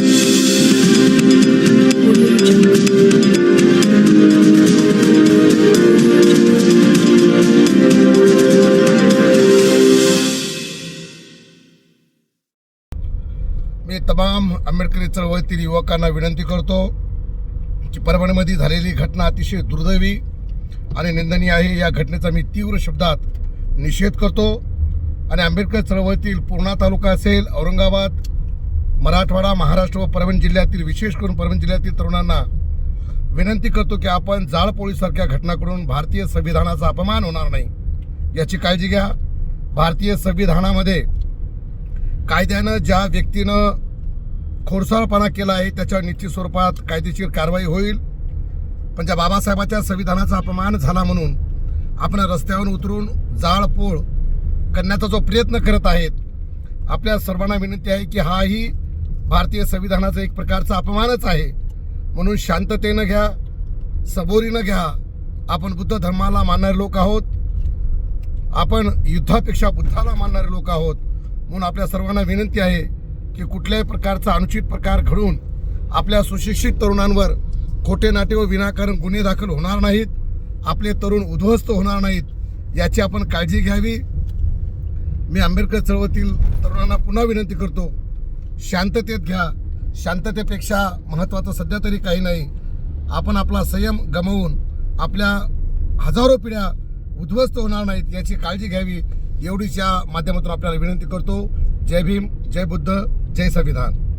मी तमाम आंबेडकरी चळवळीतील युवकांना विनंती करतो की परभणीमध्ये झालेली घटना अतिशय दुर्दैवी आणि निंदनीय आहे. या घटनेचा मी तीव्र शब्दात निषेध करतो. आणि आंबेडकर चळवळीतील पूर्णा तालुका असेल औरंगाबाद मराठवाडा महाराष्ट्र व परभणी जिल्ह्यातील विशेष करून परभणी जिल्ह्यातील तरुणांना विनंती करतो की आपण जाळपोळीसारख्या घटनाकडून भारतीय संविधानाचा अपमान होणार नाही. याची काळजी घ्या. भारतीय संविधानामध्ये कायद्यानं ज्या व्यक्तीनं खोडसाळपणा केला आहे त्याच्यावर निश्चित स्वरूपात कायदेशीर कारवाई होईल. पण ज्या बाबासाहेबाच्या संविधानाचा अपमान झाला म्हणून आपण रस्त्यावर उतरून जाळपोळ करण्याचा जो प्रयत्न करत आहेत आपल्या सर्वांना विनंती आहे की हाही भारतीय संविधानाचा एक प्रकारचा अपमानच आहे. म्हणून शांततेनं घ्या सबोरीनं घ्या. आपण बुद्ध धर्माला मानणारे लोक आहोत. आपण युद्धापेक्षा बुद्धाला मानणारे लोक आहोत. म्हणून आपल्या सर्वांना विनंती आहे की कुठल्याही प्रकारचा अनुचित प्रकार घडून आपल्या सुशिक्षित तरुणांवर खोटे नाटे व विनाकारण गुन्हे दाखल होणार नाहीत. आपले तरुण उद्ध्वस्त होणार नाहीत याची आपण काळजी घ्यावी. मी आंबेडकर चळवळीतील तरुणांना पुन्हा विनंती करतो. शांततेत घ्या. शांततेपेक्षा महत्त्वाचं सध्या तरी काही नाही. आपण आपला संयम गमावून आपल्या हजारो पिढ्या उद्ध्वस्त होणार नाहीत याची काळजी घ्यावी एवढीच या माध्यमातून आपल्याला विनंती करतो. जय भीम जय बुद्ध जय संविधान.